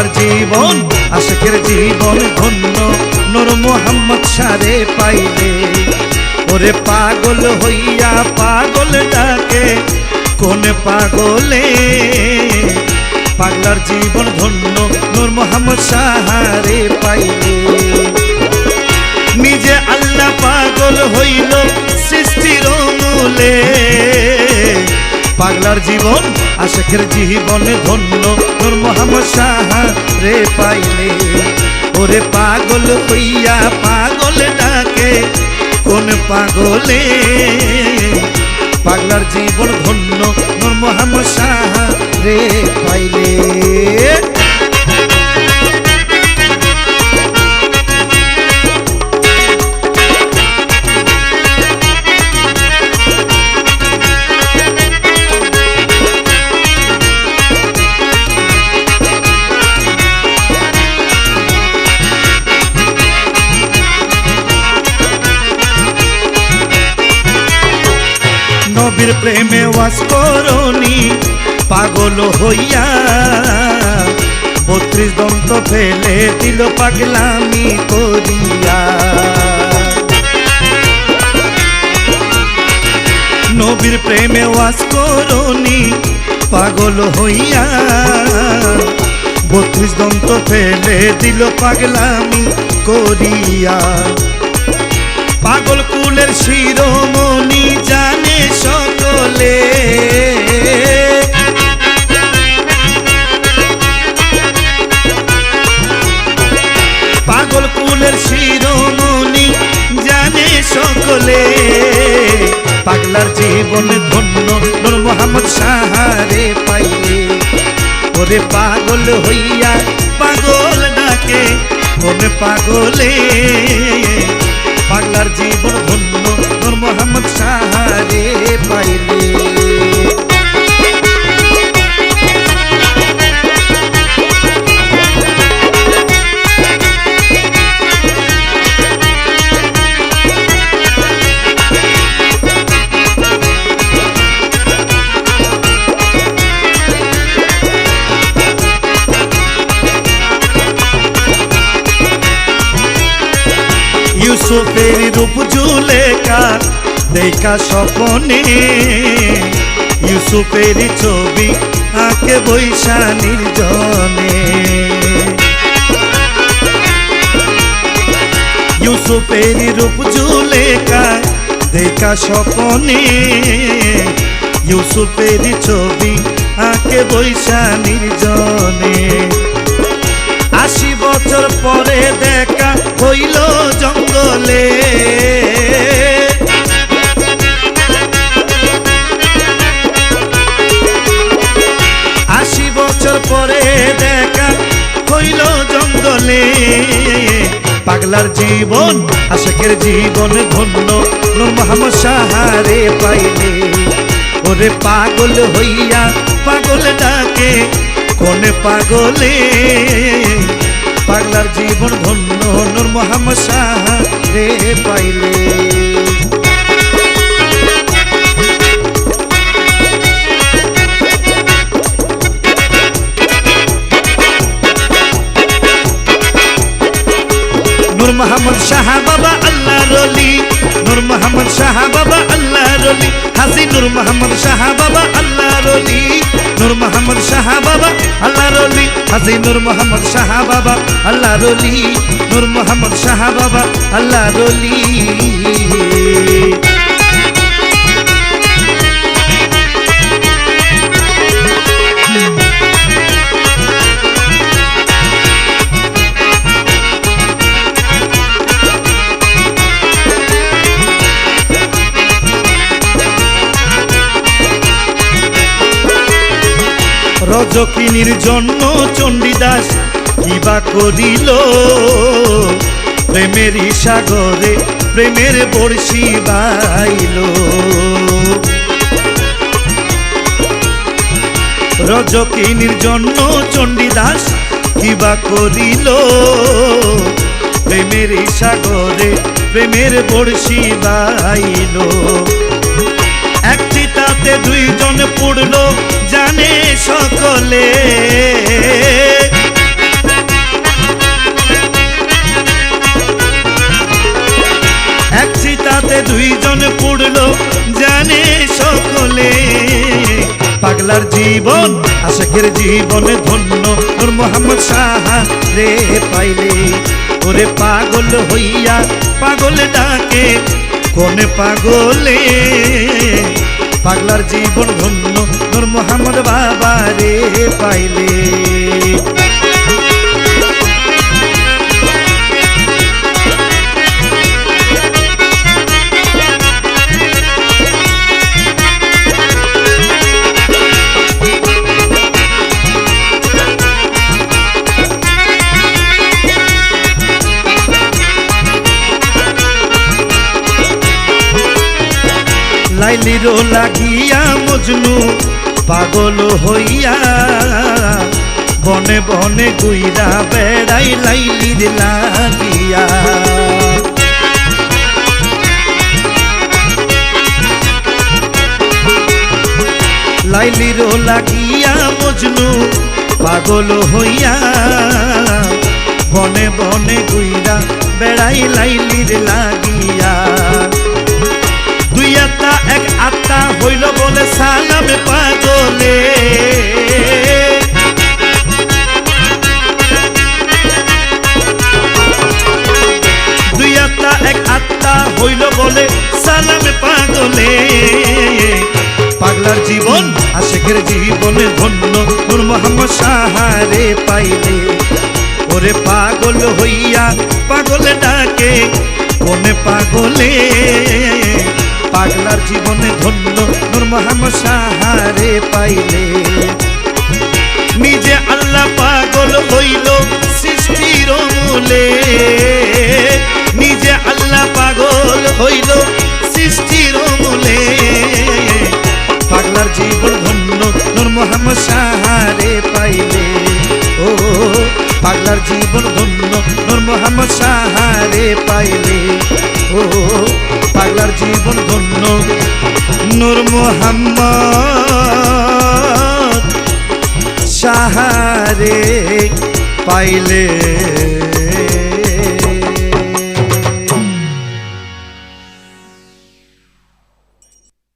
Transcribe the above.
পাগলার জীবন, আশেকের জীবন ধন্য। নূর মোহাম্মদ সারে পাইলে। ওরে পাগল হইয়া পাগল ডাকে, কোন পাগলে? পাগলার জীবন ধন্য, নূর মোহাম্মদ সাহারে পাইলে। নিজে আল্লাহ পাগল হইল সৃষ্টির মূলে পাগলার জীবন আশেখের জীবন ধন্য তোর মোহাম্মদ সাহা রে পাইলে। ওরে পাগল হইয়া পাগল ডাকে, কোন পাগলে? পাগলার জীবন ধন্য তোর মোহাম্মদ সাহা রে পাইলে। প্রেমে ওয়াস করনি, পাগল হইয়া। বত্রিশ দন্ত ফেলে দিল পাগলামি করিয়া। নবীর প্রেমে ওয়াস করনি, পাগল হইয়া। বত্রিশ দন্ত ফেলে দিল পাগলামি করিয়া। পাগল কুলের শিরোমণি জানে সকলে। পাগল কুলের শিরোমণি জানে সকলে। পাগলার জীবন ধন্য নূর মোহাম্মদ সাহারে পাইলে। ওরে পাগল হইয়া পাগল ডাকে কোন পাগলে। পাগলার জীবন ধন্য মোহাম্মদ সাহারে পাইলে। ইউসুফের রূপ জুলেকা দেখা স্বপনে। ইউসুফের ছবি আঁকে বৈশা নির্জনে ইউসুফের রূপ জুলেকা দেখা স্বপনে। ইউসুফের ছবি আঁকে বৈশা নির্জনে পাগলার জীবন, আশাকের জীবন ধন্য। নূর মোহাম্মদ সাহারে পাইলে, ওরে পাগল হইয়া পাগল ডাকে। কোন পাগলে? পাগলার জীবন ধন্য, নূর মোহাম্মদ সাহারে পাইলে। মোহাম্মদ শাহ বাবা আল্লাহ রলি নূর মোহাম্মদ শাহ বাবা আল্লাহ রলি হাসি নূর মোহাম্মদ শাহ বাবা আল্লাহ রলি নূর মোহাম্মদ শাহ বাবা আল্লাহ রলি হাসি নূর মোহাম্মদ শাহ বাবা আল্লাহ রলি নূর মোহাম্মদ শাহ বাবা আল্লাহ রলি রজকিনীর জন্য চণ্ডীদাস কিবা করিল? প্রেমের সাগরে প্রেমের বড়শি বাইল। রজকিনীর জন্য চণ্ডীদাস কিবা করিল? প্রেমের সাগরে প্রেমের বড়শি বাইল। একটি তাতে দুইজন পড়ল জানে সকলে। এক চিতাতে দুইজন পড়ল, জানে সকলে। পাগলার জীবন, আশেখের জীবনে ধন্য, ওর মোহাম্মদ সাহা রে পাইলে। ওরে পাগল হইয়া পাগল ডাকে, কোন পাগলে? পাগলার জীবন ধন্য তোর মোহাম্মদ বাবা রে পাইলে। লাইলিরো লাগিয়া মজনু পাগল হইয়া বনে বনে গুইরা বেড়াই লাইলির লাগিয়া। লাইলিরো লাগিয়া মজনু পাগল হইয়া বনে বনে গুইরা বেড়াই লাইলির লাগিয়া সালামে পাগলে। পাগলার জীবন আশেকের জীবনে ধন্য। নূর মোহাম্মদ পাইলে। ওরে পাগল হইয়া পাগল ডাকে, কোনে পাগলে? পাগলার জীবনে ধন্য নূর মোহাম্মদ পাইলে। নিজে আল্লাহ পাগল হইল সৃষ্টির মূলে নিজে আল্লাহ পাগল হইল সৃষ্টির মূলে পাগলার জীবন ধন্য নূর মোহাম্মদ সাহারে পাইলে। ও, পাগলার জীবন ধন্য নূর মোহাম্মদ সাহারে পাইলে। ও, পাগলার জীবন ধন্য নূর মোহাম্মদ সাহারে পাইলে।